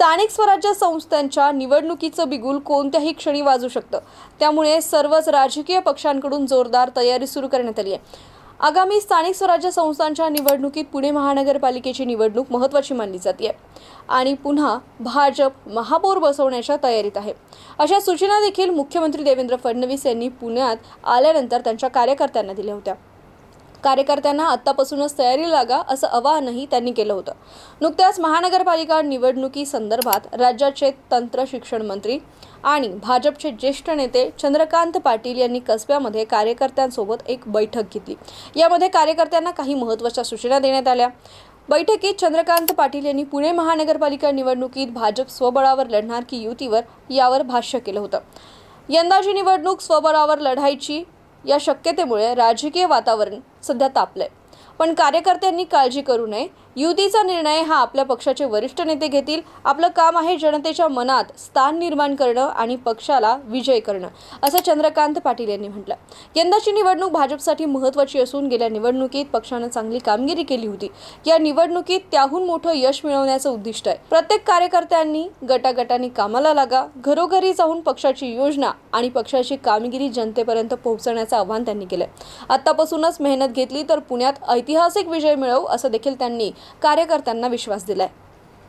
स्थानिक स्वराज्य संस्थांच्या निवडणुकीचं बिगुल कोणत्याही क्षणी वाजू शकतं. त्यामुळे सर्वच राजकीय पक्षांकडून जोरदार तयारी सुरू करण्यात आली आहे. आगामी स्थानिक स्वराज्य संस्थांच्या निवडणुकीत पुणे महानगरपालिकेची निवडणूक महत्त्वाची मानली जाते आणि पुन्हा भाजप महापौर बसवण्याच्या तयारीत आहे. अशा सूचना देखील मुख्यमंत्री देवेंद्र फडणवीस यांनी पुण्यात आल्यानंतर त्यांच्या कार्यकर्त्यांना दिल्या होत्या. कार्यकर्त्यांना आत्तापासूनच तयारी लागा असं आवाहनही त्यांनी केलं होतं. नुकत्याच महानगरपालिका निवडणुकीसंदर्भात राज्याचे तंत्र शिक्षण मंत्री आणि भाजपचे ज्येष्ठ नेते चंद्रकांत पाटील यांनी कसब्यामध्ये कार्यकर्त्यांसोबत एक बैठक घेतली. यामध्ये कार्यकर्त्यांना काही महत्त्वाच्या सूचना देण्यात आल्या. बैठकीत चंद्रकांत पाटील यांनी पुणे महानगरपालिका निवडणुकीत भाजप स्वबळावर लढणार की युतीवर यावर भाष्य केलं होतं. यंदाची निवडणूक स्वबळावर लढायची या शक्यतेमुळे राजकीय वातावरण सध्या तापलंय. पण कार्यकर्त्यांनी काळजी करू नये युतीचा निर्णय हा आपल्या पक्षाचे वरिष्ठ नेते घेतील. आपलं काम आहे जनतेच्या मनात स्थान निर्माण करणं आणि पक्षाला विजय करणं असं चंद्रकांत पाटील यांनी म्हटलं. यंदाची निवडणूक भाजपसाठी महत्त्वाची असून गेल्या निवडणुकीत पक्षानं चांगली कामगिरी केली होती. या निवडणुकीत त्याहून मोठं यश मिळवण्याचं उद्दिष्ट आहे. प्रत्येक कार्यकर्त्यांनी गटागटांनी कामाला लागा घरोघरी जाऊन पक्षाची योजना आणि पक्षाची कामगिरी जनतेपर्यंत पोहोचवण्याचं आवाहन त्यांनी केलं आतापासूनच मेहनत घेतली तर पुण्यात ऐतिहासिक विजय मिळवू असं देखील त्यांनी कार्यकर्त्यांना विश्वास दिलाय.